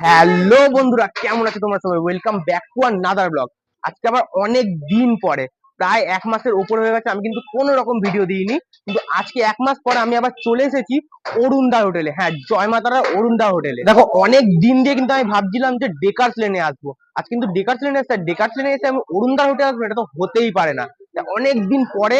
Hello বন্ধুরা, কেমন আছো তোমরা সবাই? Welcome back to another blog আজকে আবার অনেক দিন পরে, প্রায় এক মাসের উপর হয়ে গেছে, আমি কিন্তু কোনো রকম ভিডিও দিইনি। কিন্তু আজকে এক মাস পরে আমি আবার চলে এসেছি অরুণদা হোটেলে হ্যাঁ জয় মাতারা অরুণদা হোটেলে দেখো, অনেক দিন দিয়ে কিন্তু আমি ভাবছিলাম যে ডেকার্স লেনে আসব। আজ কিন্তু ডেকার্স লেনে এসে ডেকার্স লেনে এসে আমি অরুণদা হোটেলে আসব, এটা তো হতেই পারে না। অনেক দিন পরে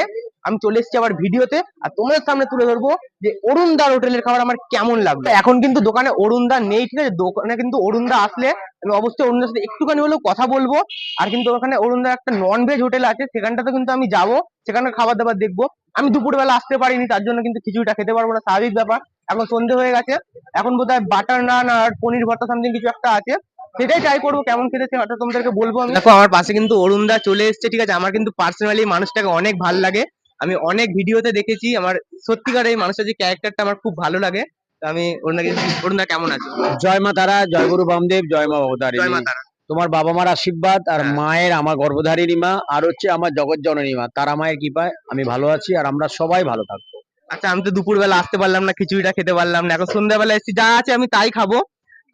আমি চলে এসেছি আবার ভিডিওতে, আর তোমাদের সামনে তুলে ধরবো যে অরুণদার হোটেলের খাবার আমার কেমন লাগল। এখন কিন্তু দোকানে অরুণদা নেই, ঠিক আছে? দোকানে কিন্তু অরুণদা আসলে আমি অবশ্যই অরুণদার সাথে একটুখানি হলেও কথা বলব। আর কিন্তু ওখানে অরুণদার একটা নন ভেজ হোটেল আছে, সেখানটাতে কিন্তু আমি যাব সেখানে খাবার দাবার দেখব। আমি দুপুরবেলা আসতে পারিনি, তার জন্য কিন্তু খিচুড়িটা খেতে পারব না, স্বাভাবিক ব্যাপার। এখন সন্ধে হয়ে গেছে, এখন বোধহয় বাটার নান আর পনির ভর্তা সামথিং কিছু একটা আছে। সেটাই ট্রাই করব, কেমন খেতে সেটা তোমাদেরকে বলব দেখো, আমার পাশে কিন্তু অরুণদা চলে এসেছে, ঠিক আছে? আমার কিন্তু পার্সোনালি মানুষটাকে অনেক ভালো লাগে। আমি অনেক ভিডিওতে দেখেছি আমার সত্যিকার এই মানুষের যে ক্যারেক্টারটা আমার খুব ভালো লাগে। তো আমি অরুণদাকে অরুণদা কেমন আছে? জয় মা তারা জয় গুরু বামদেব জয় মা ভবতারিণী। জয় মাতারা তোমার বাবা মার আশীর্বাদ আর হ্যাঁ। মায়ের আমার গর্ভধারিণী মা আর হচ্ছে আমার জগৎ জননী মা। তারা মায়ের কৃপায় আমি ভালো আছি আর আমরা সবাই ভালো থাকব। আচ্ছা আমি তো দুপুরবেলা আসতে পারলাম না খিচুড়িটা খেতে পারলাম না। এখন সন্ধ্যাবেলা এসেছি যা আছে আমি তাই খাব।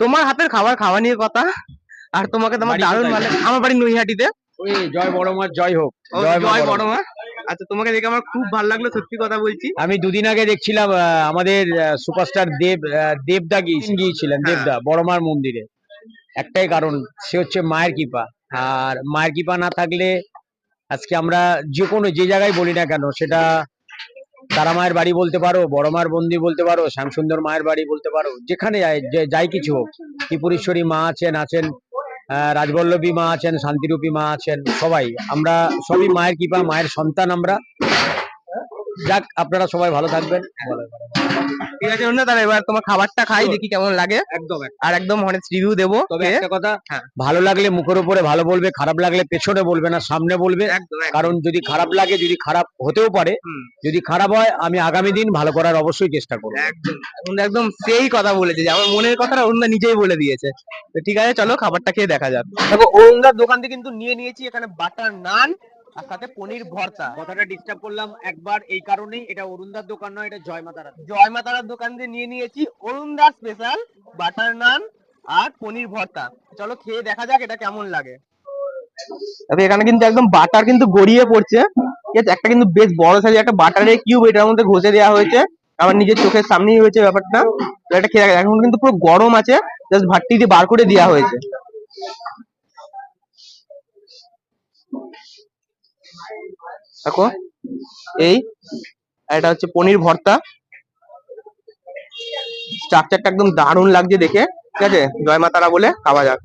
তোমার হাতের খাবার খাওয়া নিয়ে কথা। আর তোমাকে তোমার দারুণ? ভালো আমার বাড়ি নৈহাটিতে। ওই জয় বড় মার জয় হোক। জয় মা বড় মা। আচ্ছা তোমাকে দেখে আমার খুব ভালো লাগল সত্যি কথা বলছি। আমি দুদিন আগে দেখছিলাম আমাদের সুপারস্টার দেব দেবদা গিয়ে- গিয়েছিলেন হ্যাঁ। দেবদা বড় মার মন্দিরে। একটাই কারণ সে হচ্ছে মায়ের কৃপা। আর মায়ের কৃপা না থাকলে আজকে আমরা যে কোনো যে জায়গায় বলি না কেন সেটা তারা মায়ের বাড়ি বলতে পারো বড় মার মন্দির বলতে পারো শ্যামসুন্দর মায়ের বাড়ি বলতে পারো যেখানে যাই যাই কিছু হোক। ত্রিপুরেশ্বরী মা আছেন আছেন রাজবল্লভী মা আছেন শান্তিরূপী মা আছেন সবাই। আমরা সবই মায়ের কৃপা মায়ের সন্তান আমরা। যাক আপনারা সবাই ভালো থাকবেন। ঠিক আছে অন্য তাহলে এবার তোমার খাবারটা খাই দেখি কেমন লাগে। একদম আর একদম অনেক রিভিউ দেবো তবে একটা কথা হ্যাঁ। ভালো লাগলে মুখের উপরে ভালো বলবে খারাপ লাগলে পেছনে বলবে না সামনে বলবে। কারণ যদি খারাপ লাগে যদি খারাপ হতেও পারে যদি খারাপ হয় আমি আগামী দিন ভালো করার অবশ্যই চেষ্টা করব। একদম সেই কথা বলেছে যে আমার মনের কথাটা অরুণদা নিজেই বলে দিয়েছে। তো ঠিক আছে চলো খাবারটা খেয়ে দেখা যাক। দেখো অরুণদার দোকান থেকে কিন্তু নিয়ে নিয়েছি এখানে বাটার নান আর সাথে পনির ভর্তা। কথাটা ডিস্টার্ব করলাম একবার এই কারণেই এটা অরুণদার দোকান নয় এটা জয় মাতারা জয় মাতারার দোকান দিয়ে নিয়ে নিয়েছি অরুণদার স্পেশাল বাটার নান আর পনির ভর্তা। চলো খেয়ে দেখা যাক এটা কেমন লাগে। তবে এখানে কিন্তু একদম বাটার কিন্তু গড়িয়ে পড়ছে। ঠিক আছে একটা কিন্তু বেশ বড় সাইজের একটা বাটারের কিউব এটার মধ্যে ঘষে দেওয়া হয়েছে। আমার নিজের চোখের সামনেই হয়েছে ব্যাপারটা। এটা খেয়ে দেখা যাক। এখন কিন্তু পুরো গরম আছে জাস্ট ভাট্টি দিয়ে বার করে দেওয়া হয়েছে। দেখো, এই, এটা হচ্ছে পনির ভর্তা। স্ট্রাকচারটা একদম দারুণ লাগছে দেখে, ঠিক আছে? জয় মাতারা বলে খাওয়া যাক।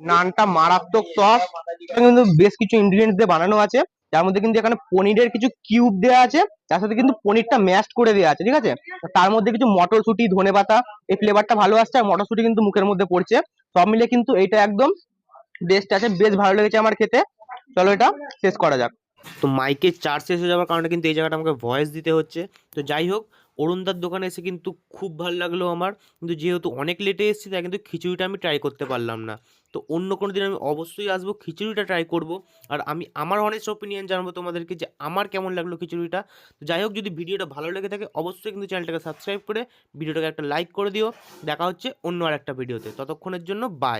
নানটা মারাত্মক সফট কিন্তু বেশ কিছু ইনগ্রিডিয়েন্টস দিয়ে বানানো আছে। যার মধ্যে কিন্তু এখানে পনিরের কিছু কিউব দেওয়া আছে। তার সাথে কিন্তু পনিরটা ম্যাশ করে দেওয়া আছে, ঠিক আছে? তার মধ্যে কিছু মটরশুঁটি, ধনে পাতা, এই ফ্লেভারটা ভালো আসছে, আর মটরশুঁটি কিন্তু মুখের মধ্যে পড়ছে। সব মিলে কিন্তু এইটা একদম বেস্ট আছে, বেশ ভালো লেগেছে আমার খেতে। চলো এটা শেষ করা যাক। তো মাইকের চার্জ শেষ হয়ে যাওয়ার কারণে কিন্তু এই জায়গাটা আমাকে ভয়েস দিতে হচ্ছে। তো যাই হোক অরুণদার দোকানে এসে কিন্তু খুব ভালো লাগল আমার। কিন্তু যেহেতু অনেক লেটে এসেছি তাই কিন্তু খিচুড়িটা আমি ট্রাই করতে পারলাম না। তো অন্য কোনো দিন আমি অবশ্যই আসব খিচুড়িটা ট্রাই করব। আর আমি আমার অনেক ওপিনিয়ন জানাব তোমাদেরকে যে আমার কেমন লাগল খিচুড়িটা। তো যাই হোক যদি ভিডিওটা ভালো লেগে থাকে অবশ্যই কিন্তু চ্যানেলটাকে সাবস্ক্রাইব করে ভিডিওটাকে একটা লাইক করে দিও। দেখা হচ্ছে অন্য আর একটা ভিডিওতে ততক্ষণের জন্য বাই